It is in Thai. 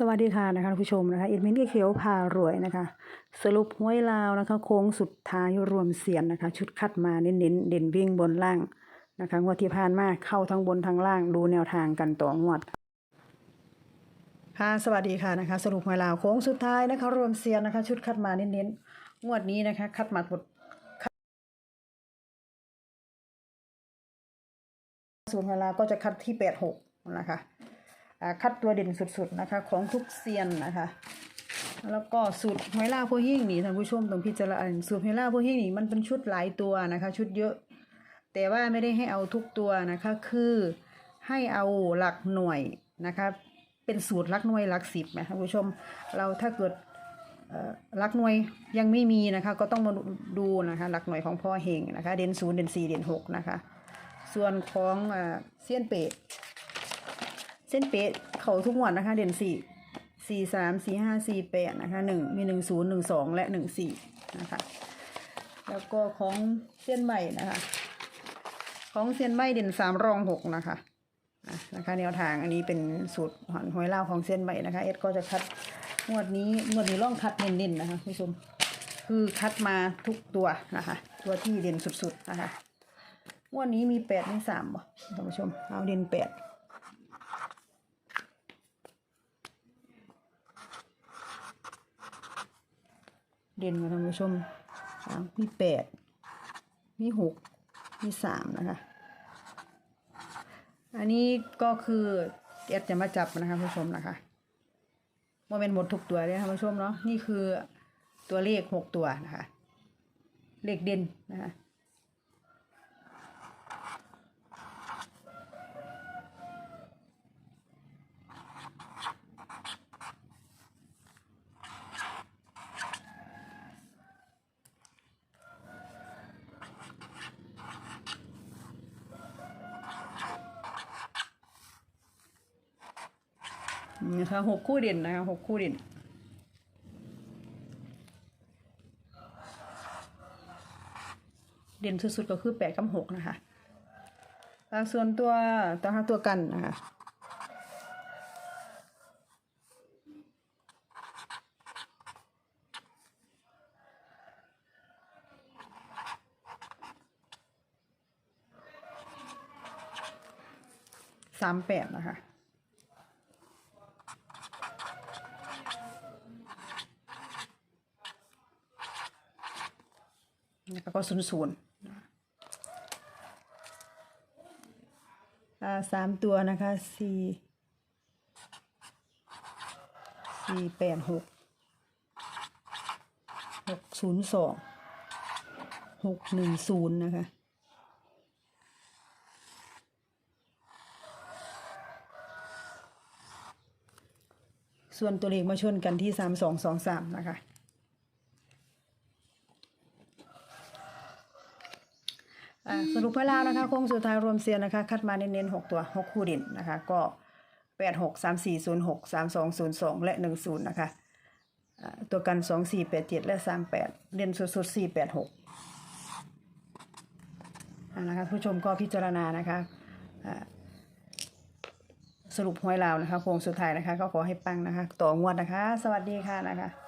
สวัสดีค่ะนะคะผู้ชมนะคะเอ็ดมินเขียวพารวยนะคะ สรุปห้วยลาวนะคะ โค้งสุดท้ายรวมเสียนนะคะ ชุดคัดมาเน้นๆเด่นวิ่งบนล่างนะคะงวดที่ผ่านมาเข้าทั้งบนทั้งล่างดูแนวทางกันต่องวดค่ะสวัสดีค่ะนะคะ สรุปห้วยลาวโค้งสุดท้ายนะคะ รวมเสียนนะคะ ชุดคัดมาเน้นๆงวดนี้นะคะ คัดมาหมดสูตรหวยลาวก็จะคัดที่แปดหกนะคะ คัดตัวเด่นสุดๆนะคะ ของทุกเซียนนะคะ แล้วก็สูตรหวยลาพวกหิ่งนี่ท่านผู้ชมต้องพิจารณาสูตรหวยลาพวกหิ่งนี่มันเป็นชุดหลายตัวนะคะ ชุดเยอะ แต่ว่าไม่ได้ให้เอาทุกตัวนะคะ คือให้เอาหลักหน่วยนะคะเป็นสูตรลักหน่วยลักสิบนะท่านผู้ชมเราถ้าเกิดเอ่อหลักหน่วยยังไม่มีนะคะ ก็ต้องมาดูนะคะหลักหน่วยของพ่อเฮงนะคะ เด่นศูนย์เด่นสี่เด่นหกนะคะ ส่วนของเอ่อเส้ยนเป็ด เส้นเป็ดเขาทุกงวดนะคะ เด่นสี่สี่สามสี่ห้าสี่แปดนะคะหนึ่งมีหนึ่งศูนย์หนึ่งสองและหนึ่งสี่นะคะ แล้วก็ของเส้นใหม่นะคะ ของเซียนใบเด่นสามรองหกนะคะนะคะแนวทางอันนี้เป็นสูตรหอนหวยเล่าของเซียนใบนะคะ เอ็ดก็จะคัดงวดนี้งวดนี้ล่องคัดเน้นๆนะคะคุณผู้ชมคือคัดมาทุกตัวนะคะ ตัวที่เด่นสุดๆนะคะงวดนี้มีแปดมีสามบ่ท่านผู้ชมเอาเด่นแปด เด่นค่ะท่านผู้ชมมีแปดมีหกมีสามนะคะ อันนี้ก็คือเอ็ดจะมาจับนะคะผู้ชมนะคะโมเมนต์หมดทุกตัวเลยค่ะผู้ชมเนาะนี่คือตัวเลขหกตัวนะคะ เลขเด่นนะคะ นะคะหกคู่เด่นนะคะหกคู่เด่นเด่นสุดๆก็คือแปดกับหกนะคะแล้วส่วนตัวตัวหาตัวกันนะคะสามแปดนะคะ แล้วก็ศูนย์ศูนย์สามตัวนะคะสี่สี่แปดหกหกศูนย์สองหกหนึ่งศูนย์นะคะส่วนตัวเลขมาชนกันที่สามสองสองสามนะคะ อ่า สรุปไปแล้วนะคะโค้งสุดท้ายรวมเซียนนะคะ คัดมาเน้นๆหกตัวหกคู่ด่นนะคะ ก็แปดหกสามสี่ศูนย์หกสามสองศูนย์สองและหนึ่งศูนย์นะคะตัวกันสองสี่แปดเจ็ดและสามแปดเด่นสุดๆสี่แปดหกนะคะผู้ชมก็พิจารณานะคะสรุปหวยลาวนะคะโค้งสุดท้ายนะคะ ก็ขอให้ปังนะคะ ต่องวดนะคะ สวัสดีค่ะนะคะ